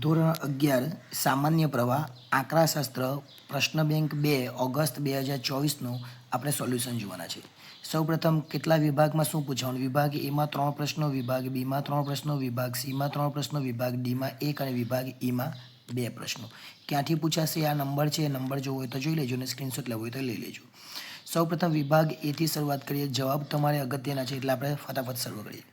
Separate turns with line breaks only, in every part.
ધોરણ અગિયાર, સામાન્ય પ્રવાહ, આંકડાશાસ્ત્ર, પ્રશ્ન બેંક બે, ઓગસ્ટ બે હજાર ચોવીસનું આપણે સોલ્યુશન જોવાના છે. સૌપ્રથમ, કેટલા વિભાગમાં શું પૂછવાનું? વિભાગ એમાં ત્રણ પ્રશ્નો, વિભાગ બીમાં ત્રણ પ્રશ્નો, વિભાગ સીમાં ત્રણ પ્રશ્નો, વિભાગ ડીમાં એક અને વિભાગ ઈમાં બે પ્રશ્નો. ક્યાંથી પૂછાશે? આ નંબર છે એ નંબર જોવો હોય તો જોઈ લેજો અને સ્ક્રીનશોટ લેવો હોય તો લઈ લેજો. સૌપ્રથમ, વિભાગ એથી શરૂઆત કરીએ. જવાબ તમારે અગત્યના છે એટલે આપણે ફટાફટ શરૂ કરીએ.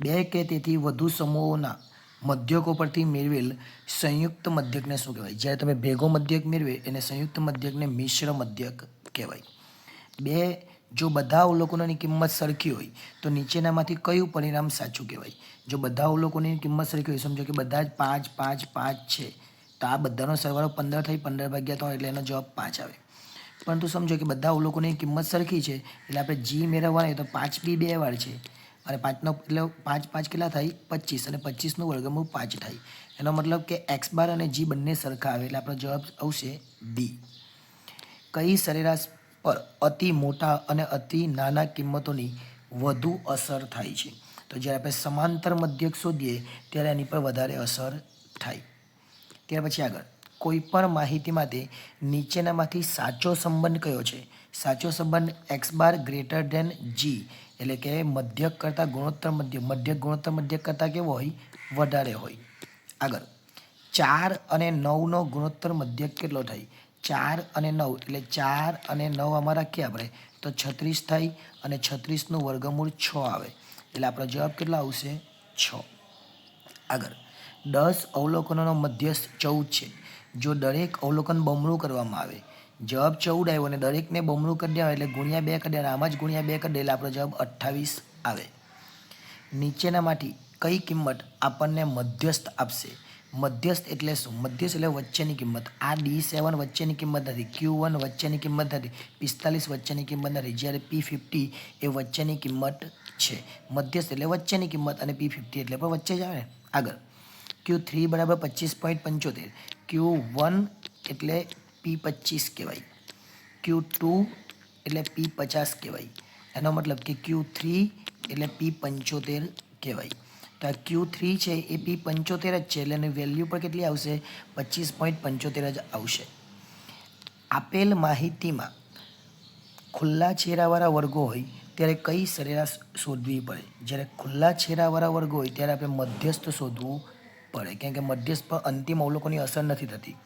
બે કે તેથી વધુ સમૂહોના મધ્યકો પરથી મેળવેલ સંયુક્ત મધ્યકને શું કહેવાય? જ્યારે તમે ભેગો મધ્યક મેળવે, એને સંયુક્ત મધ્યકને મિશ્ર મધ્યક કહેવાય. બે, જો બધા અવલોકનોની કિંમત સરખી હોય, તો નીચેનામાંથી કયું પરિણામ સાચું કહેવાય? જો બધા અવલોકનોની કિંમત સરખી હોય, સમજો કે બધા જ પાંચ પાંચ પાંચ છે, તો આ બધાનો સરવાળો પંદર થઈ, પંદર ભાગ્યા ત્રણ એટલે એનો જવાબ પાંચ આવે. પરંતુ સમજો કે બધા અવલોકનોની કિંમત સરખી છે, એટલે આપણે જી મેળવવાની તો પાંચ બી બે વાર છે. અને પાંચનો એટલે પાંચ પાંચ કેટલા થાય? પચીસ. અને પચીસનું વર્ગમૂળ પાંચ થાય. એનો મતલબ કે એક્સ બાર અને જી બંને સરખા આવે. એટલે આપણો જવાબ આવશે બી કઈ સરેરાશ પર અતિ મોટા અને અતિ નાના કિંમતોની વધુ અસર થાય છે? તો જ્યારે આપણે સમાંતર મધ્યક શોધીએ, ત્યારે એની પર વધારે અસર થાય. ત્યાર પછી આગળ. કોઈ પણ માહિતી માટે નીચેનામાંથી સાચો સંબંધ કયો છે? સાચો સંબંધ એક્સ બાર ગ્રેટર ધેન જી. એટલે કે મધ્યક કરતાં ગુણોત્તર મધ્યક મધ્યક ગુણોત્તર મધ્યક કરતાં કેવો હોય? વધારે હોય. આગળ. ચાર અને નવનો ગુણોત્તર મધ્યક કેટલો થાય? ચાર અને નવ, એટલે ચાર અને નવ આમાં રાખીએ આપણે. તો છત્રીસ થાય અને છત્રીસનું વર્ગમૂળ છ આવે. એટલે આપણો જવાબ કેટલો આવશે? છ. આગળ. દસ અવલોકનોનો મધ્યસ્થ ચૌદ છે. જો દરેક અવલોકન બમણું કરવામાં આવે જવાબ ચૌદ આવ્યો અને દરેકને બમણું કરી દેવા એટલે ગુણ્યા બે કરી દેવાય આમાં જ ગુણ્યા બે કરી દે એટલે આપણો જવાબ અઠ્ઠાવીસ આવે. નીચેનામાંથી કઈ કિંમત આપણને મધ્યસ્થ આપશે? મધ્યસ્થ એટલે શું? મધ્યસ્થ એટલે વચ્ચેની કિંમત. આ ડી સેવન વચ્ચેની કિંમત નથી. ક્યુ વન વચ્ચેની કિંમત નથી. પિસ્તાલીસ વચ્ચેની કિંમત નથી. જ્યારે પી ફિફ્ટી એ વચ્ચેની કિંમત છે. મધ્યસ્થ એટલે વચ્ચેની કિંમત અને પી ફિફ્ટી એટલે પણ વચ્ચે જ આવે. ને આગળ. ક્યુ થ્રી બરાબર પચીસ પોઈન્ટ પંચોતેર. ક્યુ વન એટલે પી પચીસ કહેવાય. ક્યુ ટુ એટલે પી પચાસ કહેવાય. એનો મતલબ કે ક્યુ થ્રી એટલે પી પંચોતેર કહેવાય. તો આ ક્યુ થ્રી છે એ પી પંચોતેર જ છે એટલે એની વેલ્યુ પણ કેટલી આવશે? પચીસ પોઈન્ટ પંચોતેર જ આવશે. આપેલ માહિતીમાં ખુલ્લા છેરાવાળા વર્ગો હોય ત્યારે કઈ સરેરાશ શોધવી પડે? જ્યારે ખુલ્લા છેરાવાળા વર્ગો હોય ત્યારે આપણે મધ્યસ્થ શોધવું પડે. કેમ કે મધ્યસ્થ પર અંતિમ અવલોકનની અસર નથી થતી.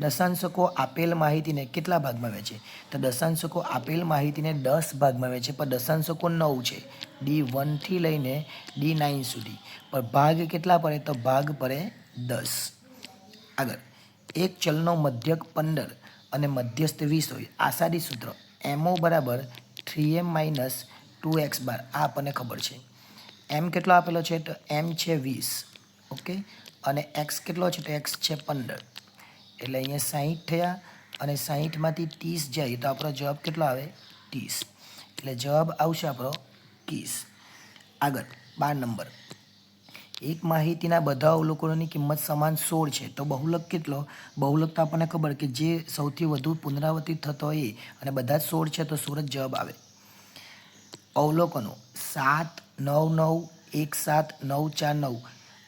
દશાંશકો આપેલ માહિતીને કેટલા ભાગમાં વહેંચે તો દશાંશકો આપેલ માહિતીને દસ ભાગમાં વહેંચે પણ દશાંશકો નવ છે. ડી વનથી લઈને ડી નાઇન સુધી. પણ ભાગ કેટલા પડે? તો ભાગ પડે દસ. આગળ. એક ચલનો મધ્યક પંદર અને મધ્યસ્થ વીસ હોય. આસાદી સૂત્ર એમઓ બરાબર three M minus two x bar. આ આપણને ખબર છે. એમ કેટલો આપેલો છે? તો એમ છે વીસ. ઓકે? અને એક્સ કેટલો છે? તો એક્સ છે પંદર. એટલે અહીંયા સાહીઠ થયા અને સાહીઠમાંથી ત્રીસ જાય. તો આપણો જવાબ કેટલો આવે? ત્રીસ. એટલે જવાબ આવશે આપણો ત્રીસ. આગળ, બાર નંબર. એક માહિતીના બધા અવલોકનોની કિંમત સમાન સોળ છે. તો બહુલક કેટલો? બહુલક તો આપણને ખબર કે જે સૌથી વધુ પુનરાવર્તિત થતો હોય અને બધા જ સોળ છે તો જ જવાબ આવે. અવલોકનો સાત, નવ નવ, એક, સાત, નવ, ચાર, નવ.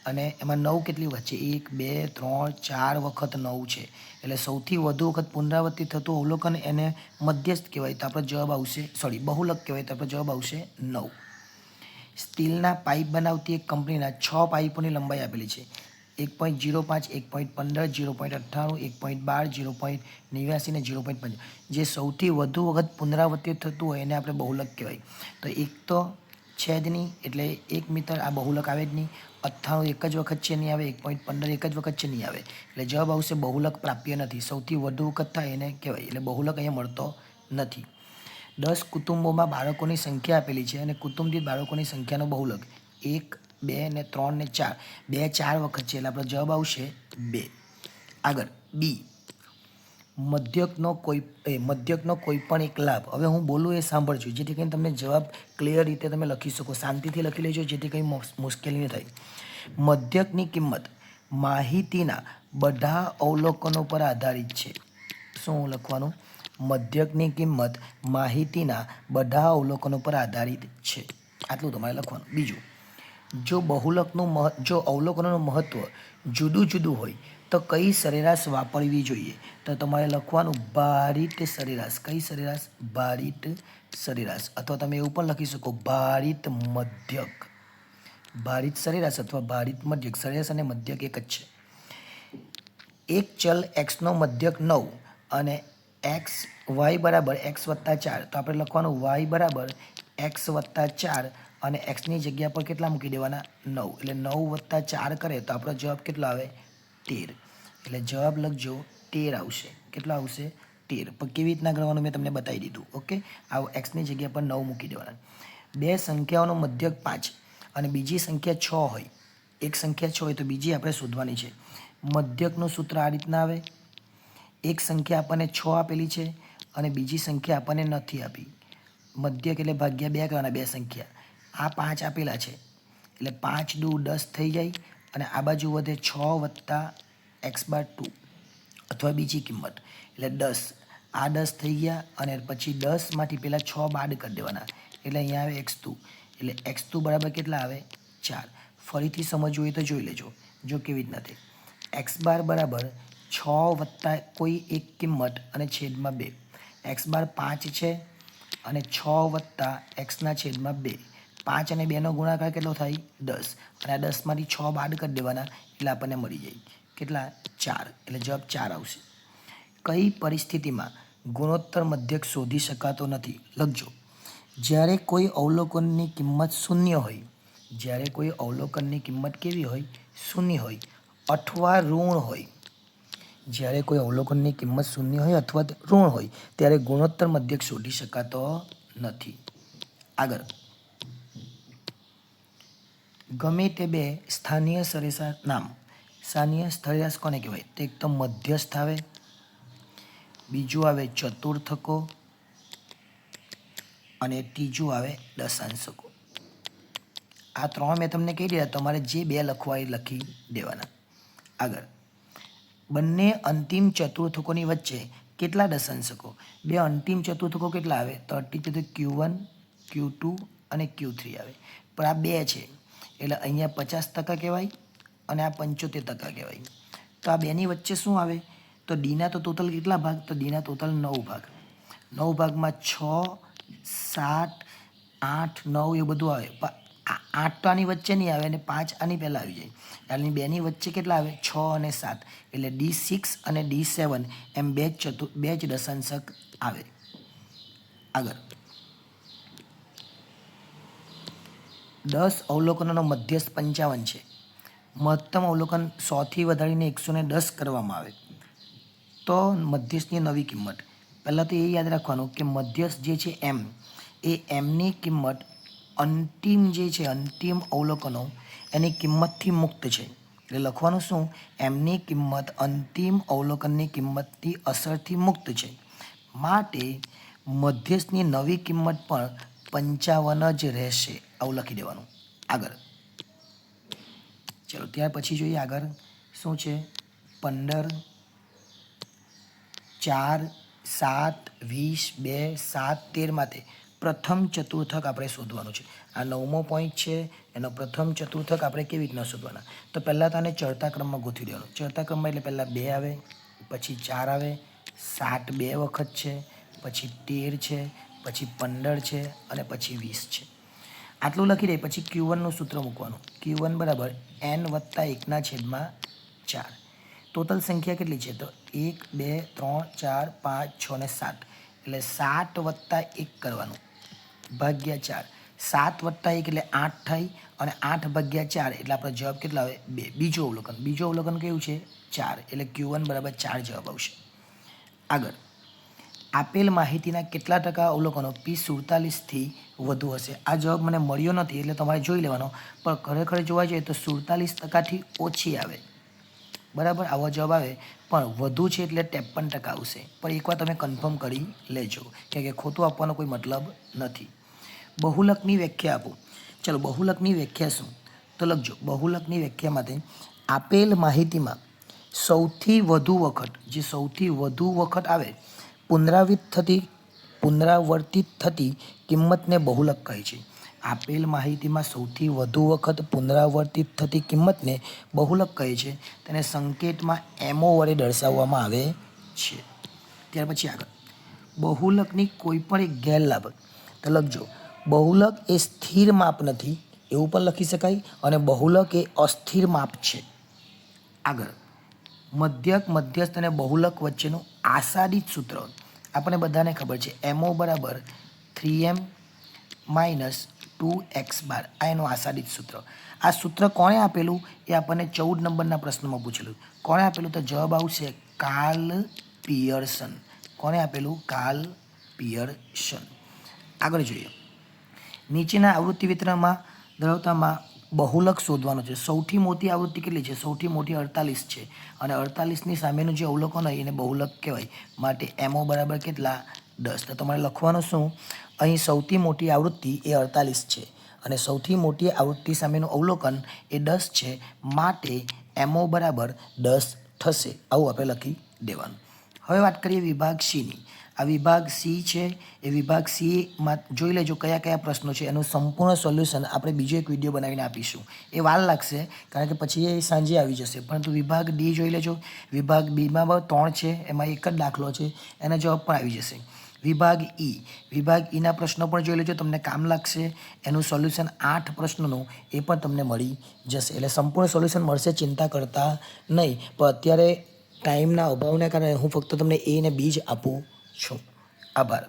અને એમાં નવ કેટલી વચ્ચે એક, બે, ત્રણ, ચાર વખત નવ છે. એટલે સૌથી વધુ વખત પુનરાવર્તિત થતું અવલોકન એને મધ્યસ્થ કહેવાય. તો આપણો જવાબ આવશે સોરી બહુલક કહેવાય. તો આપણો જવાબ આવશે નવ. સ્ટીલના પાઇપ બનાવતી એક કંપનીના છ પાઇપોની લંબાઈ આપેલી છે. એક પોઈન્ટ જીરો પાંચ, એક પોઈન્ટ પંદર જીરો પોઈન્ટ અઠ્ઠાણું, એક પોઈન્ટ બાર જીરો પોઈન્ટ નેવ્યાસી ને જીરો પોઈન્ટ પંદર. જે સૌથી વધુ વખત પુનરાવર્તિત થતું હોય એને આપણે બહુલક કહેવાય. તો એક તો છે જ નહીં. એટલે એક મીટર આ બહુલક આવે જ નહીં. અઠ્ઠાણું એક જ વખત છે નહીં આવે, એક પોઈન્ટ પંદર એક જ વખત છે નહીં આવે. એટલે જવાબ આવશે બહુલક પ્રાપ્ય નથી. સૌથી વધુ વખત થાય એને કહેવાય. એટલે બહુલક અહીંયા મળતો નથી. દસ કુટુંબોમાં બાળકોની સંખ્યા આપેલી છે અને કુટુંબ દીઠ બાળકોની સંખ્યાનો બહુલક. એક, બે ને ત્રણ ને ચાર. બે ચાર વખત છે. એટલે આપણો જવાબ આવશે બે. આગળ. બી. મધ્યકનો કોઈ એ, મધ્યકનો કોઈ પણ એક લાભ. હવે હું બોલું એ સાંભળજો, જેથી કરીને તમને જવાબ ક્લિયર રીતે તમે લખી શકો. શાંતિથી લખી લેજો, જેથી કંઈ મુશ- મુશ્કેલી ન થાય. મધ્યકની કિંમત માહિતીના બધા અવલોકનો પર આધારિત છે. શું લખવાનું? મધ્યકની કિંમત માહિતીના બધા અવલોકનો પર આધારિત છે. આટલું તમારે લખવાનું. બીજું, જો બહુલકનું મહ જો અવલોકનોનું મહત્ત્વ જુદું જુદું હોય તો કઈ સરેરાશ વાપરવી જોઈએ? તો તમારે લખવાનું ભારિત સરેરાશ. કઈ સરેરાશ? ભારિત સરેરાશ. અથવા તમે એવું પણ લખી શકો ભારિત મધ્યક. ભારિત સરેરાશ અથવા ભારિત મધ્યક. સરેરાશ અને મધ્યક એક જ છે. એક ચલ એક્સનો મધ્યક નવ અને એક્સ વાય બરાબર એક્સ વત્તા ચાર. તો આપણે લખવાનું વાય બરાબર એક્સ વત્તા ચાર અને એક્સની જગ્યા પર કેટલા મૂકી દેવાના? નવ. એટલે નવ વત્તા ચાર કરે તો આપણો જવાબ કેટલો આવે? તેર. એટલે જવાબ લખજો તેર આવશે. કેટલો આવશે? તેર. પણ કેવી રીતના ગણવાનું મેં તમને બતાવી દીધું. ઓકે? આ એક્સની જગ્યા પર નવ મૂકી દેવાના. બે સંખ્યાઓનો મધ્યક પાંચ અને બીજી સંખ્યા છ હોય. એક સંખ્યા છ હોય તો બીજી આપણે શોધવાની છે. મધ્યકનું સૂત્ર આ રીતના આવે. એક સંખ્યા આપણને છ આપેલી છે અને બીજી સંખ્યા આપણને નથી આપી. મધ્યક એટલે ભાગ્યા બે કરવાના બે સંખ્યા. આ પાંચ આપેલા છે. એટલે પાંચ દુ દસ થઈ જાય. અને આ બાજુ વધે છ વત્તા એક્સ બાર ટુ, અથવા બીજી કિંમત. એટલે દસ. આ દસ થઈ ગયા અને પછી દસમાંથી પહેલાં છ બાદ કરી દેવાના. એટલે અહીંયા આવે એક્સ ટુ. એટલે એક્સ ટુ બરાબર કેટલા આવે? ચાર. ફરીથી સમજવું હોય તો જોઈ લેજો. જો કેવી રીતના તે એક્સ બાર બરાબર છ વત્તા કોઈ એક કિંમત અને છેદમાં બે. એક્સ બાર પાંચ છે અને છ વત્તા એક્સના છેદમાં બે. પાંચ અને બેનો ગુણાકાર કેટલો થાય? દસ. અને આ દસમાંથી છ બાદ કરી દેવાના એટલે આપણને મળી જાય. કેટલા? ચાર. એટલે જવાબ ચાર આવશે. કઈ પરિસ્થિતિમાં ગુણોત્તર મધ્યક શોધી શકાતો નથી? લખજો. જ્યારે કોઈ અવલોકનની કિંમત શૂન્ય હોય, જ્યારે કોઈ અવલોકનની કિંમત કેવી હોય? શૂન્ય હોય. અથવા ઋણ હોય. જ્યારે કોઈ અવલોકનની કિંમત શૂન્ય હોય અથવા ઋણ હોય, ત્યારે ગુણોત્તર મધ્યક શોધી શકાતો નથી. આગળ. ગમે તે બે સ્થાનીય સરેસા નામ, સ્થાનીય સ્થળિયાસ કોને કહેવાય? તો એક તો મધ્યસ્થ આવે, બીજું આવે ચતુર્થકો, અને ત્રીજું આવે દશાંશકો. આ ત્રણ મેં તમને કહી દીધા, તમારે જે બે લખવા એ લખી દેવાના. આગળ. બંને અંતિમ ચતુર્થકોની વચ્ચે કેટલા દશાંશકો? બે અંતિમ ચતુર્થકો કેટલા આવે? અટી તો ક્યુ વન, ક્યુ ટુ અને ક્યુ થ્રી આવે. પણ આ બે છે. એટલે અહીંયા પચાસ ટકા કહેવાય અને આ પંચોતેર ટકા કહેવાય. તો આ બેની વચ્ચે શું આવે? તો ડીના તો ટોટલ કેટલા ભાગ? તો ડીના ટોટલ નવ ભાગ. નવ ભાગમાં છ, સાત, આઠ, નવ એ બધું આવે. પણ આઠ તો આની વચ્ચે નહીં આવે અને પાંચ આની પહેલાં આવી જાય. એટલે બેની વચ્ચે કેટલા આવે? છ અને સાત. એટલે ડી સિક્સ અને ડી સેવન એમ બે જ ચતુ, બે જ દશાંશક આવે. આગળ. દસ અવલોકનોનો મધ્યસ્થ પંચાવન છે. મહત્તમ અવલોકન સોથી વધારીને એકસોને દસ કરવામાં આવે. તો મધ્યસ્થની નવી કિંમત. પહેલાં તો એ યાદ રાખવાનું કે મધ્યસ્થ જે છે એમ, એ એમની કિંમત અંતિમ જે છે, અંતિમ અવલોકનો એની કિંમતથી મુક્ત છે. એટલે લખવાનું શું? એમની કિંમત અંતિમ અવલોકનની કિંમતથી અસરથી મુક્ત છે. માટે મધ્યસ્થની નવી કિંમત પણ પંચાવન જ રહેશે. આવું લખી દેવાનું. આગળ. ચલો, ત્યાર પછી જોઈએ આગળ. શું છે? પંદર, ચાર, સાત, વીસ, બે, સાત, તેર માટે પ્રથમ ચતુર્થક આપણે શોધવાનું છે. આ નવમો પોઈન્ટ છે. એનો પ્રથમ ચતુર્થક આપણે કેવી રીતના શોધવાના? તો પહેલાં તો આને ચડતા ક્રમમાં ગોઠવી દેવાનું ચડતા ક્રમમાં એટલે પહેલાં બે આવે, પછી ચાર આવે. સાત બે વખત છે, પછી તેર છે પછી પંદર છે અને પછી વીસ છે. આટલું લખી દે, પછી ક્યુ વનનું સૂત્ર મૂકવાનું. ક્યુ વન બરાબર એન વત્તા એકના છેદમાં ચાર. ટોટલ સંખ્યા કેટલી છે? તો એક, બે, ત્રણ, ચાર, પાંચ, છ ને સાત. એટલે સાત વત્તા એક કરવાનું. ભાગ્યા ચાર. સાત વત્તા એક એટલે આઠ થઈ અને આઠ ભાગ્યા ચાર એટલે આપણો જવાબ કેટલા આવે? બે. બીજું અવલોકન. બીજું અવલોકન કયું છે? ચાર. એટલે ક્યુ વન બરાબર ચાર જવાબ આવશે. આગળ. આપેલ માહિતીના કેટલા ટકા અવલોકનો પી સુડતાલીસથી વધુ હશે? આ જવાબ મને મળ્યો નથી, એટલે તમારે જોઈ લેવાનો. પણ ખરેખર જોવા જઈએ તો સુડતાલીસ ટકાથી ઓછી આવે. બરાબર? આવો જવાબ આવે. પણ વધુ છે એટલે ત્રેપન ટકા આવશે. પણ એકવાર તમે કન્ફર્મ કરી લેજો કે ખોટું આપવાનો કોઈ મતલબ નથી. બહુલકની વ્યાખ્યા આપો. ચલો, બહુલકની વ્યાખ્યા શું? તો લખજો. બહુલકની વ્યાખ્યા માટે આપેલ માહિતીમાં સૌથી વધુ વખત, જે સૌથી વધુ વખત આવે પુનરાવૃત્ત થતી, પુનરાવર્તિત થતી કિંમતને બહુલક કહે છે. આપેલ માહિતીમાં સૌથી વધુ વખત પુનરાવર્તિત થતી કિંમતને બહુલક કહે છે. તેને સંકેતમાં એમઓ વડે દર્શાવવામાં આવે છે. ત્યાર પછી આગળ. બહુલકની કોઈ પણ એક ગેરલાભ. તો લખજો બહુલક એ સ્થિર માપ નથી, એવું પણ લખી શકાય, અને બહુલક એ અસ્થિર માપ છે. આગળ. મધ્યક, મધ્યસ્થ અને બહુલક વચ્ચેનું આસાદિત સૂત્ર આપણે બધાને ખબર છે, એમઓ બરાબર three M minus two x bar. આ એનું આસાદિત સૂત્ર. આ સૂત્ર કોણે આપેલું? એ આપણને ચૌદ નંબરના પ્રશ્નમાં પૂછેલું. કોણે આપેલું? તો જવાબ આવશે કાર્લ પિયર્સન. કોણે આપેલું? Karl Pearson. આગળ જોઈએ. નીચેના આવૃત્તિ વિતરણમાં ધરાવતામાં બહુલક શોધવાનો છે. સૌથી મોટી આવૃત્તિ કેટલી છે? સૌથી મોટી અડતાલીસ છે. અને અડતાલીસની સામેનું જે અવલોકન હોય એને બહુલક કહેવાય. માટે એમઓ બરાબર કેટલા? દસ. તો તમારે લખવાનું શું? અહીં સૌથી મોટી આવૃત્તિ એ અડતાલીસ છે. અને સૌથી મોટી આવૃત્તિ સામેનું અવલોકન એ દસ છે. માટે એમઓ બરાબર દસ થશે. આવું આપણે લખી દેવાનું. હવે વાત કરીએ વિભાગ સીની આ વિભાગ સી છે. એ વિભાગ સીમાં જોઈ લેજો કયા કયા પ્રશ્નો છે. એનું સંપૂર્ણ સોલ્યુશન આપણે બીજો એક વીડિયો બનાવીને આપીશું. એ વાર લાગશે કારણ કે પછી એ સાંજે આવી જશે. પરંતુ વિભાગ ડી જોઈ લેજો. વિભાગ બીમાં ત્રણ છે. એમાં એક જ દાખલો છે. એના જવાબ પણ આવી જશે. વિભાગ ઈ. વિભાગ ઈના પ્રશ્નો પણ જોઈ લેજો. તમને કામ લાગશે. એનું સોલ્યુશન આઠ પ્રશ્નોનું એ પણ તમને મળી જશે. એટલે સંપૂર્ણ સોલ્યુશન મળશે ચિંતા કરતા નહીં. પણ અત્યારે ટાઈમના અભાવને કારણે હું ફક્ત તમને એ ને બી જ આપું. છું આભાર